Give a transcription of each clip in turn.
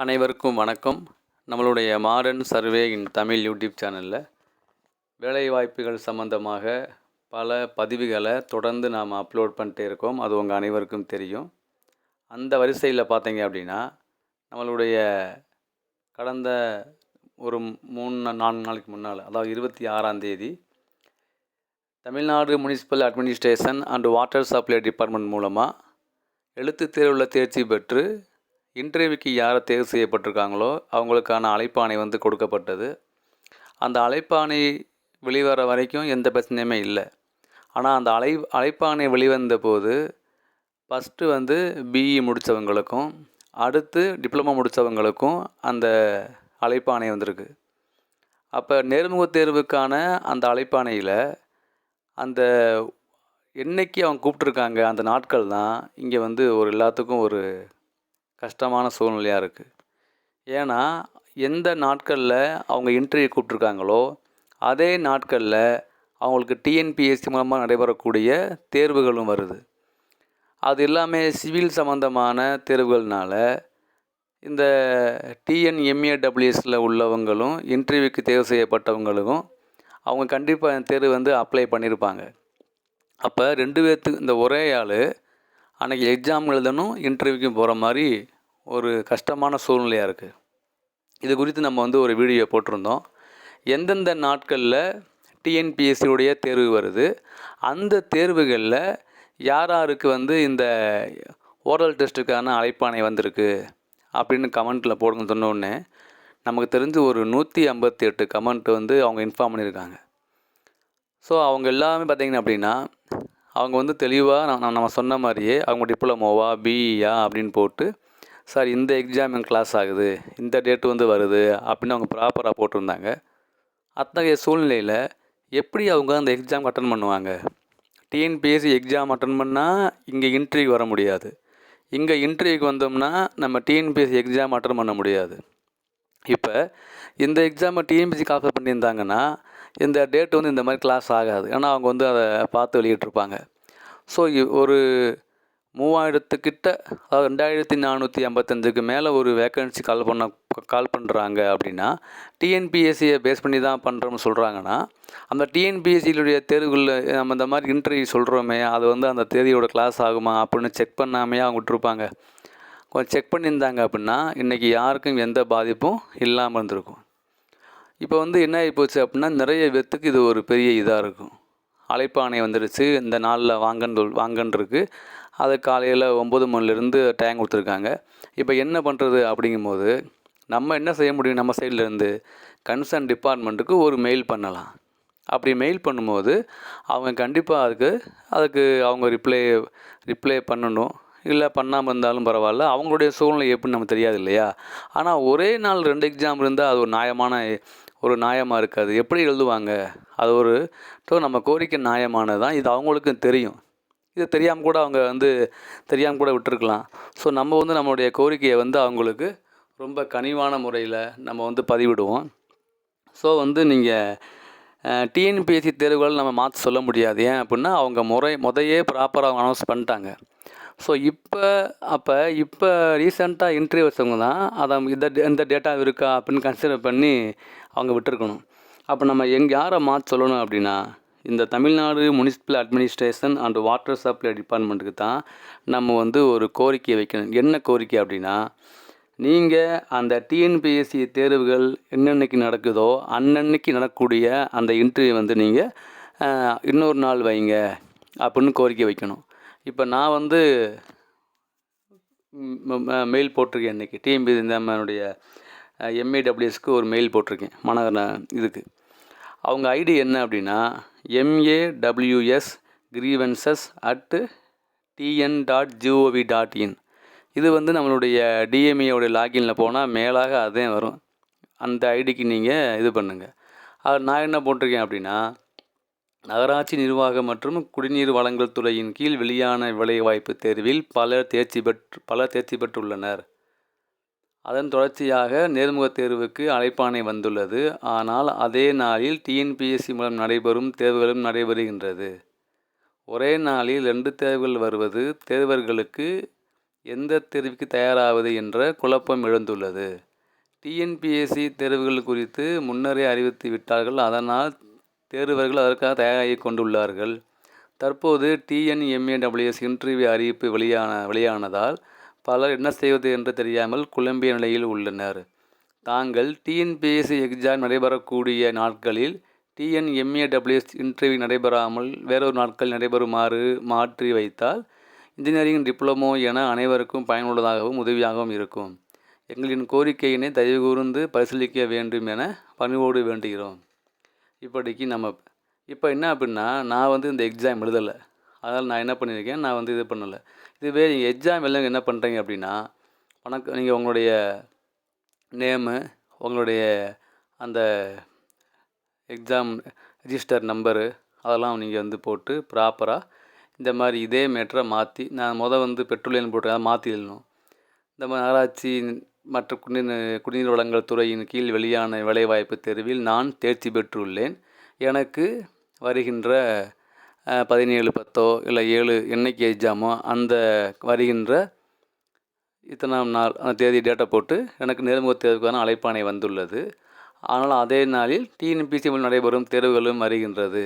அனைவருக்கும் வணக்கம். நம்மளுடைய modern survey in Tamil YouTube சேனலில் வேலைவாய்ப்புகள் சம்மந்தமாக பல பதிவுகளை தொடர்ந்து நாம் அப்லோட் பண்ணிட்டே இருக்கோம். அது உங்கள் அனைவருக்கும் தெரியும். அந்த வரிசையில் பார்த்தீங்க அப்படின்னா நம்மளுடைய கடந்த ஒரு மூணு நான்கு நாளைக்கு முன்னால் அதாவது இருபத்தி ஆறாம் தேதி Tamil Nadu municipal administration and water supply department மூலமாக எழுத்துத் தேர்வில் தேர்ச்சி பெற்று இன்டர்வியூக்கு யாரை தேர்வு செய்யப்பட்டிருக்காங்களோ அவங்களுக்கான அழைப்பாணை வந்து கொடுக்கப்பட்டது. அந்த அழைப்பாணை வெளிவர வரைக்கும் எந்த பிரச்சனையுமே இல்லை. ஆனால் அந்த அழை அழைப்பாணை வெளிவந்த போது ஃபஸ்ட்டு வந்து பிஇ முடித்தவங்களுக்கும் அடுத்து டிப்ளமோ முடித்தவங்களுக்கும் அந்த அழைப்பாணை வந்திருக்கு. அப்போ நேர்முகத் தேர்வுக்கான அந்த அழைப்பாணையில் அந்த என்னைக்கு அவங்க கூப்பிட்ருக்காங்க அந்த நாட்கள் தான் இங்கே வந்து ஒரு எல்லாத்துக்கும் ஒரு கஷ்டமான சூழ்நிலையாக இருக்குது ஏன்னா எந்த நாட்களில் அவங்க இன்டர்வியூ கூப்பிட்ருக்காங்களோ அதே நாட்களில் அவங்களுக்கு டிஎன்பிஎஸ்சி மூலமாக நடைபெறக்கூடிய தேர்வுகளும் வருது. அது எல்லாமே சிவில் சம்மந்தமான தேர்வுகள்னால இந்த டிஎன்எம்ஏடபிள்யூஎஸில் உள்ளவங்களும் இன்டர்வியூக்கு தேர்வு செய்யப்பட்டவங்களுக்கும் அவங்க கண்டிப்பாக தேர்வு வந்து அப்ளை பண்ணியிருப்பாங்க அப்போ ரெண்டு பேர்த்துக்கு இந்த ஒரே ஆள் அன்றைக்கி எக்ஸாம் எழுதணும் இன்டர்வியூக்கும் போகிற மாதிரி ஒரு கஷ்டமான சூழ்நிலையாக இருக்குது இது குறித்து நம்ம வந்து ஒரு வீடியோ போட்டிருந்தோம். எந்தெந்த நாட்களில் டிஎன்பிஎஸ்சியுடைய தேர்வு வருது அந்த தேர்வுகளில் யார் யாருக்கு வந்து இந்த ஓரல் டெஸ்ட்டுக்கான அழைப்பாணை வந்திருக்கு அப்படின்னு கமெண்ட்டில் போடுங்க சொன்னோடனே நமக்கு தெரிஞ்சு ஒரு நூற்றி ஐம்பத்தி எட்டு கமெண்ட் வந்து அவங்க இன்ஃபார்ம் பண்ணியிருக்காங்க. ஸோ அவங்க எல்லாமே பார்த்தீங்கன்னா அப்படின்னா அவங்க வந்து தெளிவாக நான் நம்ம சொன்ன மாதிரியே அவங்க டிப்ளமோவா பிஇயா அப்படின்னு போட்டு சார் இந்த எக்ஸாம் என் கிளாஸ் ஆகுது? இந்த டேட்டு வந்து வருது? அப்படின்னு அவங்க ப்ராப்பராக போட்டிருந்தாங்க. அத்தகைய சூழ்நிலையில் எப்படி அவங்க அந்த எக்ஸாம் அட்டன் பண்ணுவாங்க? டிஎன்பிஎஸ்சி எக்ஸாம் அட்டன் பண்ணால் இங்கே இன்டர்வியூ வர முடியாது. இங்கே இன்டர்வியூக்கு வந்தோம்னா நம்ம டிஎன்பிஎஸ்சி எக்ஸாம் அட்டன் பண்ண முடியாது. இப்போ இந்த எக்ஸாமை டிஎன்பிஎஸ்சி காஃபர் பண்ணியிருந்தாங்கன்னா இந்த டேட் வந்து இந்த மாதிரி கிளாஸ் ஆகாது. ஏன்னா அவங்க வந்து அதை பார்த்து வெளியிட்டிருப்பாங்க. ஸோ ஒரு மூவாயிரத்துக்கிட்ட அதாவது ரெண்டாயிரத்தி நானூற்றி ஐம்பத்தஞ்சுக்கு மேலே ஒரு வேக்கன்சி கால் பண்ண கால் பண்ணுறாங்க அப்படின்னா டிஎன்பிஎஸ்சியை பேஸ் பண்ணி தான் பண்ணுறோம்னு சொல்கிறாங்கன்னா அந்த டிஎன்பிஎஸ்சியிலுடைய தேர்வுகளில் நம்ம இந்த மாதிரி இன்டர்வியூ சொல்கிறோமே அது வந்து அந்த தேதியோட கிளாஸ் ஆகுமா அப்படின்னு செக் பண்ணாமையே அவங்க விட்டுருப்பாங்க கொஞ்சம் செக் பண்ணியிருந்தாங்க அப்படின்னா இன்றைக்கி யாருக்கும் எந்த பாதிப்பும் இல்லாமல் இருந்திருக்கும். இப்போ வந்து என்ன ஆகி போச்சு அப்படின்னா நிறைய பேர்த்துக்கு இது ஒரு பெரிய இதாக இருக்கும். அழைப்பானை வந்துடுச்சு இந்த நாளில் வாங்கன்னு சொல் அது காலையில் ஒம்பது மணிலேருந்து டைம் கொடுத்துருக்காங்க. இப்போ என்ன பண்ணுறது அப்படிங்கும்போது நம்ம என்ன செய்ய முடியும் நம்ம சைட்லேருந்து கன்சர்ன் டிபார்ட்மெண்ட்டுக்கு ஒரு மெயில் பண்ணலாம். அப்படி மெயில் பண்ணும்போது அவங்க கண்டிப்பாக அதுக்கு அதுக்கு அவங்க ரிப்ளை ரிப்ளை பண்ணணும். இல்லை பண்ணாமல் இருந்தாலும் பரவாயில்ல. அவங்களுடைய சூழ்நிலை எப்படின்னு நமக்கு தெரியாது இல்லையா? ஆனால் ஒரே நாள் ரெண்டு எக்ஸாம் இருந்தால் அது ஒரு நியாயமான ஒரு நியாயமாக இருக்காது. எப்படி எழுதுவாங்க? அது ஒரு ஸோ நம்ம கோரிக்கை நியாயமானது தான் இது அவங்களுக்கும் தெரியும். இது தெரியாமல் கூட அவங்க வந்து தெரியாமல் கூட விட்டுருக்கலாம். ஸோ நம்ம வந்து நம்மளுடைய கோரிக்கையை வந்து அவங்களுக்கு ரொம்ப கனிவான முறையில் நம்ம வந்து பதிவிடுவோம். ஸோ வந்து நீங்கள் டிஎன்பிஎஸ்சி தேர்வுகள் நம்ம மாற்ற சொல்ல முடியாது. ஏன் அப்படின்னா அவங்க முறை முதையே ப்ராப்பராக அவங்க அனௌன்ஸ் பண்ணிட்டாங்க. ஸோ இப்போ அப்போ இப்போ ரீசெண்டாக இன்டர்வியூ வச்சவங்க தான் அதை இந்த இந்த டேட்டா இருக்கா அப்படின்னு கன்சிடர் பண்ணி அவங்க விட்டுருக்கணும். அப்போ நம்ம எங்கே யாரை மாற்ற சொல்லணும் அப்படின்னா இந்த Tamil Nadu municipal administration and water supply டிபார்ட்மெண்ட்டுக்கு தான் நம்ம வந்து ஒரு கோரிக்கை வைக்கணும். என்ன கோரிக்கை அப்படின்னா நீங்கள் அந்த டிஎன்பிஎஸ்சி தேர்வுகள் என்னென்னைக்கு நடக்குதோ அன்னன்னைக்கு நடக்கக்கூடிய அந்த இன்டர்வியூ வந்து நீங்கள் இன்னொரு நாள் வைங்க அப்படின்னு கோரிக்கை வைக்கணும். இப்போ நான் வந்து மெயில் போட்டிருக்கேன் இன்றைக்கி டிஎம்பி நம்மளுடைய எம்ஏடபிள்யூஎஸ்க்கு ஒரு மெயில் போட்டிருக்கேன் மாநகர இதுக்கு. அவங்க ஐடி என்ன அப்படின்னா MAWS grievances at TN dot GOV dot in. இது வந்து நம்மளுடைய டிஎம்ஏயோடைய லாகினில் போனால் மேலாக அதே வரும். அந்த ஐடிக்கு நீங்கள் இது பண்ணுங்கள் அது நான் என்ன போட்டிருக்கேன் அப்படின்னா நகராட்சி நிர்வாகம் மற்றும் குடிநீர் வழங்கல் துறையின் கீழ் வெளியான வேலைவாய்ப்பு தேர்வில் பலர் தேர்ச்சி பெற்று பலர் தேர்ச்சி பெற்றுள்ளனர். அதன் தொடர்ச்சியாக நேர்முகத் தேர்வுக்கு அழைப்பானை வந்துள்ளது. ஆனால் அதே நாளில் டிஎன்பிஎஸ்சி மூலம் நடைபெறும் தேர்வுகளும் நடைபெறுகின்றது. ஒரே நாளில் ரெண்டு தேர்வுகள் வருவது தேர்வர்களுக்கு எந்த தேர்வுக்கு தயாராவது என்ற குழப்பம் எழுந்துள்ளது. டிஎன்பிஎஸ்சி தேர்வுகள் குறித்து முன்னரே அறிவித்து விட்டார்கள். அதனால் தேர்வர்கள் அதற்காக தயாராகி கொண்டுள்ளார்கள். தற்போது டிஎன்எம்ஏடபிள்யூஎஸ் இன்டர்வியூ அறிவிப்பு வெளியான வெளியானதால் பலர் என்ன செய்வது என்று தெரியாமல் குழம்பிய நிலையில் உள்ளனர். தாங்கள் டிஎன்பிஎஸ்சி எக்ஸாம் நடைபெறக்கூடிய நாட்களில் டிஎன்எம்ஏடபிள்யூஎஸ் இன்டர்வியூ நடைபெறாமல் வேறொரு நாட்கள் நடைபெறுமாறு மாற்றி வைத்தால் இன்ஜினியரிங் டிப்ளமோ என அனைவருக்கும் பயனுள்ளதாகவும் உதவியாகவும் இருக்கும். எங்களின் கோரிக்கையினை தயவு கூர்ந்து பரிசீலிக்க வேண்டும் என பணிவோடு வேண்டுகிறோம். இப்படிக்கு நம்ம இப்போ என்ன அப்படின்னா நான் வந்து இந்த எக்ஸாம் எழுதலை. அதனால் நான் என்ன பண்ணியிருக்கேன் நான் வந்து இது பண்ணலை. இதுவே நீங்கள் எக்ஸாம் எழுதுங்க என்ன பண்ணுறீங்க அப்படின்னா வணக்கம் நீங்கள் உங்களுடைய நேமு உங்களுடைய அந்த எக்ஸாம் ரிஜிஸ்டர் நம்பரு அதெல்லாம் நீங்கள் வந்து போட்டு ப்ராப்பராக இந்த மாதிரி இதே மேட்டரை மாற்றி நான் மொதல் வந்து பெட்ரோலியம் போட்டு மாற்றி எழுதணும். இந்த மாதிரி நகராட்சி மற்ற குடிநீர் குடிநீர் வளங்கள் துறையின் கீழ் வெளியான வேலைவாய்ப்பு தேர்வில் நான் தேர்ச்சி பெற்றுள்ளேன். எனக்கு வருகின்ற பதினேழு பத்தோ இல்லை ஏழு என்னைக்கு எக்ஸாமோ அந்த வருகின்ற இத்தனாம் நாள் அந்த தேதி டேட்டை போட்டு எனக்கு நேர்முக தேர்வுக்கான அழைப்பாணை வந்துள்ளது. ஆனால் அதே நாளில் டிஎன்பிசி நடைபெறும் தேர்வுகளும் வருகின்றது.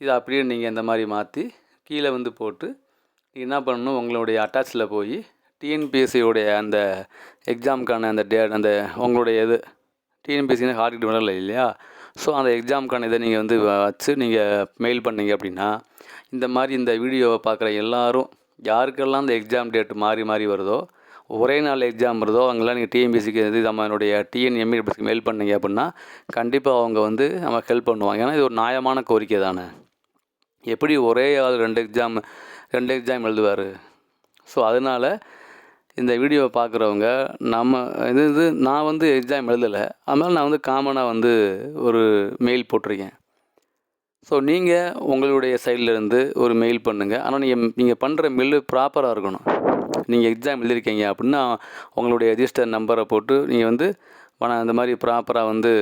இதை அப்படியே நீங்கள் இந்த மாதிரி மாற்றி கீழே வந்து போட்டு என்ன பண்ணணும் உங்களுடைய அட்டாச்சில் போய் டிஎன்பிஎஸ்சியோடைய அந்த எக்ஸாமுக்கான அந்த டே அந்த உங்களுடைய இது டிஎன்பிஎஸ்சினா ஹார்ட் வரல இல்லையா? ஸோ அந்த எக்ஸாமுக்கான இதை நீங்கள் வந்து வச்சு நீங்கள் மெயில் பண்ணீங்க அப்படின்னா இந்த மாதிரி இந்த வீடியோவை பார்க்குற எல்லாரும் யாருக்கெல்லாம் இந்த எக்ஸாம் டேட் மாறி மாறி வருதோ ஒரே நாள் எக்ஸாம் வருதோ அவங்களாம் நீங்கள் டிஎம்பிசிக்கு இது நம்மளுடைய டிஎன்எம்இபிஎஸ்சிக்கு மெயில் பண்ணீங்க அப்படின்னா கண்டிப்பாக அவங்க வந்து நமக்கு ஹெல்ப் பண்ணுவாங்க. ஏன்னா இது ஒரு நியாயமான கோரிக்கை தானே. எப்படி ஒரே ஆள் ரெண்டு எக்ஸாம் ரெண்டு எக்ஸாம் எழுதுவார்? ஸோ அதனால் இந்த வீடியோவை பார்க்குறவங்க நம்ம இது இது நான் வந்து எக்ஸாம் எழுதலை. அதனால் நான் வந்து காமனாக வந்து ஒரு மெயில் போட்டிருக்கேன். ஸோ நீங்கள் உங்களுடைய சைட்லேருந்து ஒரு மெயில் பண்ணுங்கள் ஆனால் நீங்கள் நீங்கள் பண்ணுற மெயில் ப்ராப்பராக இருக்கணும். நீங்கள் எக்ஸாம் எழுதியிருக்கீங்க அப்படின்னா உங்களுடைய ரெஜிஸ்டர் நம்பரை போட்டு நீங்கள் வந்து பணம் இந்த மாதிரி ப்ராப்பராக வந்து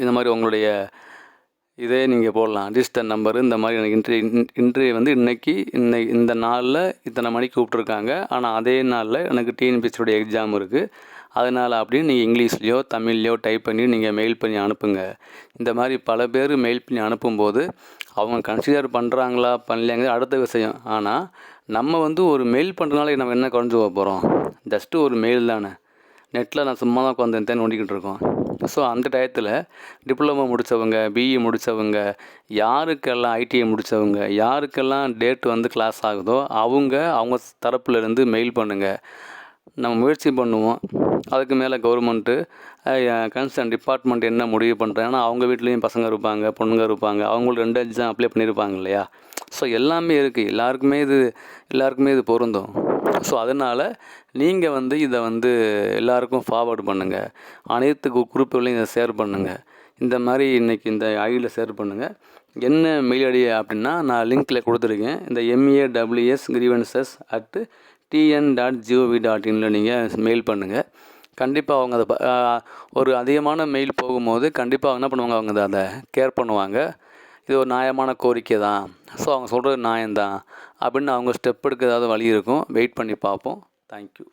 இந்த மாதிரி உங்களுடைய இதே நீங்கள் போடலாம். ரிஜிஸ்டர் நம்பரு இந்த மாதிரி எனக்கு இன்ட்ரி இன்ட்ரி வந்து இன்றைக்கி இன்னை இந்த நாளில் இத்தனை மணிக்கு கூப்பிட்ருக்காங்க ஆனால் அதே நாளில் எனக்கு டிஎன்பிஎஸ்சியோடைய எக்ஸாம் இருக்குது அதனால் அப்படின்னு நீங்கள் இங்கிலீஷ்லேயோ தமிழ்லையோ டைப் பண்ணி நீங்கள் மெயில் பண்ணி அனுப்புங்க. இந்த மாதிரி பல பேர் மெயில் பண்ணி அனுப்பும்போது அவங்க கன்சிடர் பண்ணுறாங்களா பண்ணலையாங்க அடுத்த விஷயம். ஆனால் நம்ம வந்து ஒரு மெயில் பண்ணுறதுனால நம்ம என்ன குறைஞ்சி போக போகிறோம் ஜஸ்ட்டு ஒரு மெயில் தானே. நெட்டில் நான் சும்மா தான் உட்காந்து தேன் நோண்டிக்கிட்டு இருக்கோம். ஸோ அந்த டயத்தில் டிப்ளமோ முடித்தவங்க பிஇ முடித்தவங்க யாருக்கெல்லாம் ஐடிஐ முடித்தவங்க யாருக்கெல்லாம் டேட் வந்து கிளாஸ் ஆகுதோ அவங்க அவங்க தரப்புலேருந்து மெயில் பண்ணுங்கள் நம்ம முயற்சி பண்ணுவோம். அதுக்கு மேலே கவர்மெண்ட்டு கன்சர்ன் டிபார்ட்மெண்ட் என்ன முடிவு பண்ணுறாங்கன்னா அவங்க வீட்லேயும் பசங்க இருப்பாங்க பொண்ணுங்க இருப்பாங்க. அவங்களும் ரெண்டு எக்ஸாம் அப்ளை பண்ணியிருப்பாங்க இல்லையா? ஸோ எல்லாமே இருக்குது எல்லாருக்குமே இது எல்லாருக்குமே இது பொருந்தும். ஸோ அதனால் நீங்கள் வந்து இதை வந்து எல்லாருக்கும் ஃபார்வர்டு பண்ணுங்கள் அனைத்து குரூப்புகளையும் இதை ஷேர் பண்ணுங்கள் இந்த மாதிரி இன்றைக்கி இந்த ஐடியில் ஷேர் பண்ணுங்கள் என்ன மெயில் ஐடி அப்படின்னா நான் லிங்க்கில் கொடுத்துருக்கேன். இந்த MA WS grievances at TN dot gov dot இனில் நீங்கள் மெயில் பண்ணுங்கள் கண்டிப்பாக அவங்க அதை ஒரு அதிகமான மெயில் போகும்போது கண்டிப்பாக அவங்க என்ன பண்ணுவாங்க அவங்க அதை கேர் பண்ணுவாங்க. இது ஒரு நியாயமான கோரிக்கை தான். ஸோ அவங்க சொல்கிறது நியாயம்தான். அப்படின்னு அவங்க ஸ்டெப் எடுக்க ஏதாவது வழி இருக்கும். வெயிட் பண்ணி பார்ப்போம். தேங்க்யூ